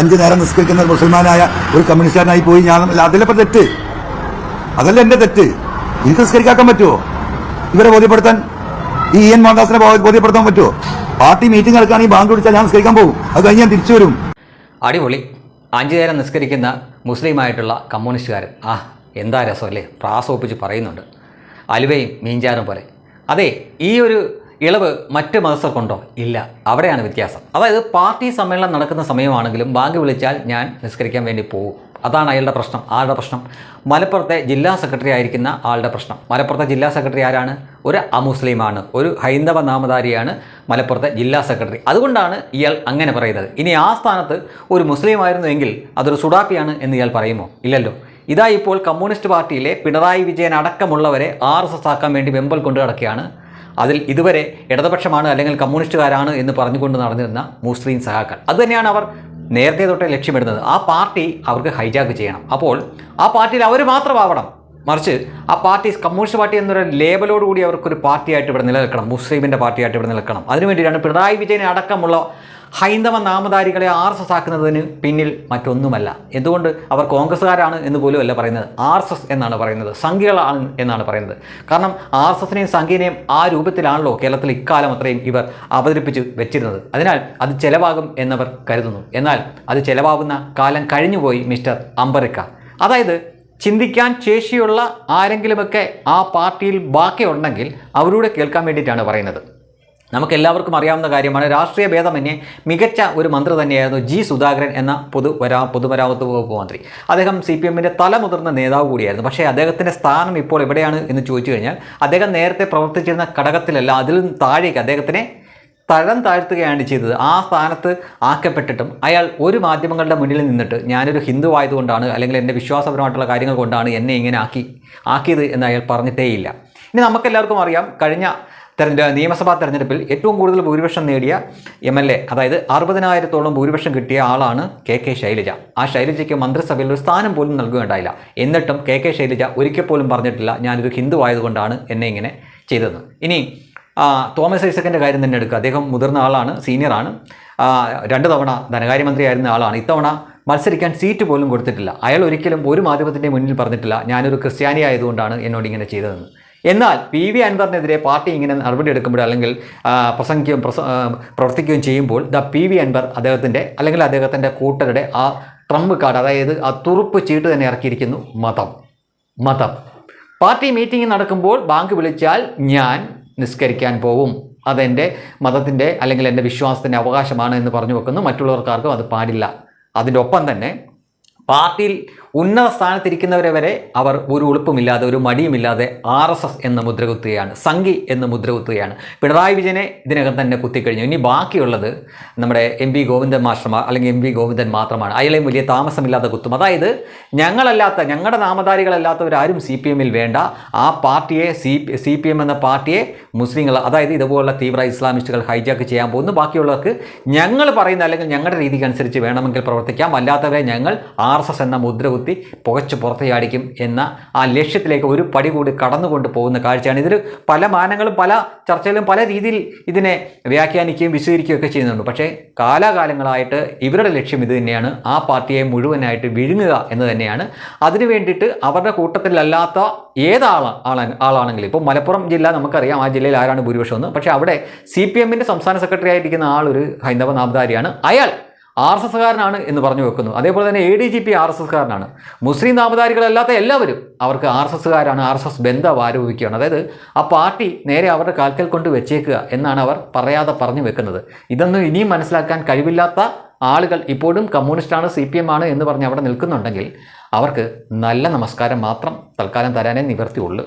അഞ്ചു നേരം നിസ്കരിക്കുന്ന ഒരു മുസൽമാനായ ഒരു കമ്മ്യൂണിസ്റ്റുകാരനായി പോയി ഞാൻ അതിലപ്പോ തെറ്റ്. അതല്ല എന്റെ തെറ്റ്. എനിക്ക് നിസ്കരിക്കാക്കാൻ പറ്റുമോ ഇവരെ ബോധ്യപ്പെടുത്താൻ ഈ എൻ മോഹൻദാസിനെ ബോധ്യപ്പെടുത്താൻ പറ്റുമോ പാർട്ടി മീറ്റിംഗ് നടക്കുകയാണെങ്കിൽ ബാങ്ക് വിളിച്ചാൽ ഞാൻ നിസ്കരിക്കാൻ പോകും. അത് കഴിഞ്ഞ് ഞാൻ തിരിച്ചു വരും. അടിപൊളി. അഞ്ചു നേരം നിസ്കരിക്കുന്ന മുസ്ലിമായിട്ടുള്ള കമ്മ്യൂണിസ്റ്റുകാരൻ. ആ എന്താ രസം അല്ലേ? പ്രാസോപ്പിച്ച് പറയുന്നുണ്ട്. അലുവയും മീൻചാറും പോലെ. അതെ ഈ ഒരു ഇളവ് മറ്റ് മതസ്ഥർക്കുണ്ടോ ഇല്ല. അവിടെയാണ് വ്യത്യാസം. അതായത് പാർട്ടി സമ്മേളനം നടക്കുന്ന സമയമാണെങ്കിലും ബാങ്ക് വിളിച്ചാൽ ഞാൻ നിസ്കരിക്കാൻ വേണ്ടി പോകും അതാണ് അയാളുടെ പ്രശ്നം ആരുടെ പ്രശ്നം. മലപ്പുറത്തെ ജില്ലാ സെക്രട്ടറി ആയിരിക്കുന്ന ആളുടെ പ്രശ്നം. മലപ്പുറത്തെ ജില്ലാ സെക്രട്ടറി ആരാണ്? ഒരു അമുസ്ലിമാണ്. ഒരു ഹൈന്ദവ നാമധാരിയാണ് മലപ്പുറത്തെ ജില്ലാ സെക്രട്ടറി. അതുകൊണ്ടാണ് ഇയാൾ അങ്ങനെ പറയുന്നത്. ഇനി ആ സ്ഥാനത്ത് ഒരു മുസ്ലിം ആയിരുന്നുവെങ്കിൽ അതൊരു സുഡാപ്പിയാണ് എന്ന് ഇയാൾ പറയുമോ? ഇല്ലല്ലോ. ഇതാ ഇപ്പോൾ കമ്മ്യൂണിസ്റ്റ് പാർട്ടിയിലെ പിണറായി വിജയൻ അടക്കമുള്ളവരെ ആർ എസ് എസ് ആക്കാൻ വേണ്ടി വെമ്പൽ കൊണ്ടു കിടക്കുകയാണ് അതിൽ ഇതുവരെ ഇടതുപക്ഷമാണ് അല്ലെങ്കിൽ കമ്മ്യൂണിസ്റ്റുകാരാണ് എന്ന് പറഞ്ഞുകൊണ്ട് നടന്നിരുന്ന മുസ്ലിം സഹാക്കൾ അതുതന്നെയാണ് അവർ നേരത്തെ തൊട്ടേ ലക്ഷ്യമിടുന്നത്. ആ പാർട്ടി അവർക്ക് ഹൈജാക്ക് ചെയ്യണം. അപ്പോൾ ആ പാർട്ടിയിൽ അവർ മാത്രമാവണം. മറിച്ച് ആ പാർട്ടി കമ്മ്യൂണിസ്റ്റ് പാർട്ടി എന്നൊരു ലേബലോടുകൂടി അവർക്കൊരു പാർട്ടിയായിട്ട് ഇവിടെ നിലനിൽക്കണം. മുസ്ലിമിന്റെ പാർട്ടിയായിട്ട് ഇവിടെ നിലനിൽക്കണം. അതിനുവേണ്ടിയിട്ടാണ് പിണറായി വിജയനെ അടക്കമുള്ള ഹൈന്ദവ നാമധാരികളെ ആർ എസ് എസ് ആക്കുന്നതിന് പിന്നിൽ മറ്റൊന്നുമല്ല. എന്തുകൊണ്ട്? അവർ കോൺഗ്രസ്സുകാരാണ് എന്ന് പോലും അല്ല പറയുന്നത്. ആർ എസ് എസ് എന്നാണ് പറയുന്നത്. സംഖ്യകളാണ് എന്നാണ് പറയുന്നത്. കാരണം ആർ എസ് എസിനെയും സംഖ്യനെയും ആ രൂപത്തിലാണല്ലോ കേരളത്തിൽ ഇക്കാലം അത്രയും ഇവർ അവതരിപ്പിച്ച് വെച്ചിരുന്നത്. അതിനാൽ അത് ചിലവാകും എന്നവർ കരുതുന്നു. എന്നാൽ അത് ചെലവാകുന്ന കാലം കഴിഞ്ഞുപോയി മിസ്റ്റർ അംബറിക്ക അതായത് ചിന്തിക്കാൻ ശേഷിയുള്ള ആരെങ്കിലുമൊക്കെ ആ പാർട്ടിയിൽ ബാക്കിയുണ്ടെങ്കിൽ അവരോട് കേൾക്കാൻ വേണ്ടിയിട്ടാണ് പറയുന്നത്. നമുക്ക് എല്ലാവർക്കും അറിയാവുന്ന കാര്യമാണ്. രാഷ്ട്രീയ ഭേദമന്യേ മികച്ച ഒരു മന്ത്രി തന്നെയായിരുന്നു ജി സുധാകരൻ എന്ന പൊതു വരാ പൊതുമരാമത്ത് വകുപ്പ് മന്ത്രി. അദ്ദേഹം സി പി എമ്മിന്റെ തലമുതിർന്ന നേതാവ് കൂടിയായിരുന്നു. പക്ഷേ അദ്ദേഹത്തിന്റെ സ്ഥാനം ഇപ്പോൾ എവിടെയാണ് എന്ന് ചോദിച്ചു കഴിഞ്ഞാൽ അദ്ദേഹം നേരത്തെ പ്രവർത്തിച്ചിരുന്ന ഘടകത്തിലല്ല അതിൽ താഴേക്ക് അദ്ദേഹത്തിനെ തഴം താഴ്ത്തുകയാണ് ചെയ്തത്. ആ സ്ഥാനത്ത് ആക്കപ്പെട്ടിട്ടും അയാൾ ഒരു മാധ്യമങ്ങളുടെ മുന്നിൽ നിന്നിട്ട് ഞാനൊരു ഹിന്ദു ആയതുകൊണ്ടാണ് അല്ലെങ്കിൽ എന്റെ വിശ്വാസപരമായിട്ടുള്ള കാര്യങ്ങൾ കൊണ്ടാണ് എന്നെ ഇങ്ങനെ ആക്കി ആക്കിയത് എന്ന് അയാൾ പറഞ്ഞിട്ടേയില്ല. ഇനി നമുക്കെല്ലാവർക്കും അറിയാം കഴിഞ്ഞ തെരഞ്ഞെ നിയമസഭാ തെരഞ്ഞെടുപ്പിൽ ഏറ്റവും കൂടുതൽ ഭൂരിപക്ഷം നേടിയ എം എൽ എ അതായത് അറുപതിനായിരത്തോളം ഭൂരിപക്ഷം കിട്ടിയ ആളാണ് കെ കെ ശൈലജ. ആ ശൈലജയ്ക്ക് മന്ത്രിസഭയിൽ ഒരു സ്ഥാനം പോലും നൽകുകയുണ്ടായില്ല. എന്നിട്ടും കെ കെ ശൈലജ ഒരിക്കൽ പോലും പറഞ്ഞിട്ടില്ല ഞാനൊരു ഹിന്ദു ആയതുകൊണ്ടാണ് എന്നെ ഇങ്ങനെ ചെയ്തത്. ഇനി തോമസ് ഐസക്കിന്റെ കാര്യം തന്നെ എടുക്കുക. അദ്ദേഹം മുതിർന്ന ആളാണ് സീനിയറാണ് രണ്ട് തവണ ധനകാര്യമന്ത്രിയായിരുന്ന ആളാണ്. ഇത്തവണ മത്സരിക്കാൻ സീറ്റ് പോലും കൊടുത്തിട്ടില്ല. അയാൾ ഒരിക്കലും ഒരു മാധ്യമത്തിന്റെ മുന്നിൽ പറഞ്ഞിട്ടില്ല ഞാനൊരു ക്രിസ്ത്യാനി ആയതുകൊണ്ടാണ് എന്നോട് ഇങ്ങനെ ചെയ്തതെന്ന്. എന്നാൽ പി വി അൻവറിനെതിരെ പാർട്ടി ഇങ്ങനെ നടപടി എടുക്കുമ്പോൾ അല്ലെങ്കിൽ പ്രസംഗിക്കുകയും പ്രവർത്തിക്കുകയും ചെയ്യുമ്പോൾ ദ പി വി അൻവർ അദ്ദേഹത്തിന്റെ അല്ലെങ്കിൽ അദ്ദേഹത്തിന്റെ കൂട്ടരുടെ ആ ട്രംപ് കാർഡ് അതായത് ആ തുറുപ്പ് ചീട്ട് തന്നെ ഇറക്കിയിരിക്കുന്നു. മതം. മതം. പാർട്ടി മീറ്റിംഗ് നടക്കുമ്പോൾ ബാങ്ക് വിളിച്ചാൽ ഞാൻ നിസ്കരിക്കാൻ പോവും. അതെന്റെ മതത്തിന്റെ അല്ലെങ്കിൽ എന്റെ വിശ്വാസത്തിന്റെ അവകാശമാണ് എന്ന് പറഞ്ഞു വെക്കുന്നു. മറ്റുള്ളവർക്കാർക്കും അത് പാടില്ല. അതിന്റെ ഒപ്പം തന്നെ പാർട്ടിയിൽ ഉന്നത സ്ഥാനത്തിരിക്കുന്നവരെ വരെ അവർ ഒരു ഉളുപ്പുമില്ലാതെ ഒരു മടിയുമില്ലാതെ ആർ എസ് എസ് എന്ന് മുദ്രകുത്തുകയാണ് സംഘി എന്ന് മുദ്രകുത്തുകയാണ്. പിണറായി വിജയനെ ഇതിനകം തന്നെ കുത്തിക്കഴിഞ്ഞു. ഇനി ബാക്കിയുള്ളത് നമ്മുടെ എം പി ഗോവിന്ദൻ മാസ്റ്റർമാർ അല്ലെങ്കിൽ എം പി ഗോവിന്ദൻ മാത്രമാണ്. അയാളെയും വലിയ താമസമില്ലാതെ കുത്തും. അതായത് ഞങ്ങളല്ലാത്ത ഞങ്ങളുടെ നാമധാരികളല്ലാത്തവരാരും സി പി എമ്മിൽ വേണ്ട. ആ പാർട്ടിയെ സി സി പി എം എന്ന പാർട്ടിയെ മുസ്ലിങ്ങൾ അതായത് ഇതുപോലുള്ള തീവ്ര ഇസ്ലാമിസ്റ്റുകൾ ഹൈജാക്ക് ചെയ്യാൻ പോകുന്നു. ബാക്കിയുള്ളവർക്ക് ഞങ്ങൾ പറയുന്ന അല്ലെങ്കിൽ ഞങ്ങളുടെ രീതിക്ക് അനുസരിച്ച് വേണമെങ്കിൽ പ്രവർത്തിക്കാം. അല്ലാത്തവരെ ഞങ്ങൾ ആർ എന്ന മുദ്ര പുകച്ച് പുറത്ത് ചാടിക്കും എന്ന ആ ലക്ഷ്യത്തിലേക്ക് ഒരു പടി കൂടി കടന്നുകൊണ്ട് പോകുന്ന കാഴ്ചയാണ്. ഇതിൽ പല മാനങ്ങളും പല ചർച്ചയിലും പല രീതിയിൽ ഇതിനെ വ്യാഖ്യാനിക്കുകയും വിശദീകരിക്കുകയും ഒക്കെ ചെയ്യുന്നുണ്ട്. പക്ഷേ കാലാകാലങ്ങളായിട്ട് ഇവരുടെ ലക്ഷ്യം ഇത് തന്നെയാണ്. ആ പാർട്ടിയെ മുഴുവനായിട്ട് വിഴുങ്ങുക എന്ന് തന്നെയാണ്. അതിനു വേണ്ടിയിട്ട് അവരുടെ കൂട്ടത്തിലല്ലാത്ത ഏതാള ആള ആളാണെങ്കിലും ഇപ്പോൾ മലപ്പുറം ജില്ല നമുക്കറിയാം ആ ജില്ലയിൽ ആരാണ് ഭൂരിപക്ഷം എന്ന്. പക്ഷേ അവിടെ സി പി എമ്മിന്റെ സംസ്ഥാന സെക്രട്ടറി ആയിരിക്കുന്ന ആളൊരു ഹൈന്ദവ നാമധാരിയാണ്. അയാൾ ആർ എസ് എസ്കാരനാണ് എന്ന് പറഞ്ഞു വെക്കുന്നു. അതേപോലെ തന്നെ A D G P R S എസ്കാരനാണ് മുസ്ലിം നാമധാരികളല്ലാത്ത എല്ലാവരും അവർക്ക് ആർ എസ് എസ്കാരാണ് ആർ എസ് എസ് ബന്ധം ആരോപിക്കുകയാണ്. അതായത് ആ പാർട്ടി നേരെ അവരുടെ കാൽക്കൽ കൊണ്ട് വെച്ചേക്കുക എന്നാണ് അവർ പറയാതെ പറഞ്ഞു വെക്കുന്നത്. ഇതൊന്നും ഇനിയും മനസ്സിലാക്കാൻ കഴിവില്ലാത്ത ആളുകൾ ഇപ്പോഴും കമ്മ്യൂണിസ്റ്റാണ് സി പി എം ആണ് എന്ന് പറഞ്ഞ് അവിടെ നിൽക്കുന്നുണ്ടെങ്കിൽ അവർക്ക് നല്ല നമസ്കാരം മാത്രം തൽക്കാലം തരാനേ നിവർത്തിയുള്ളൂ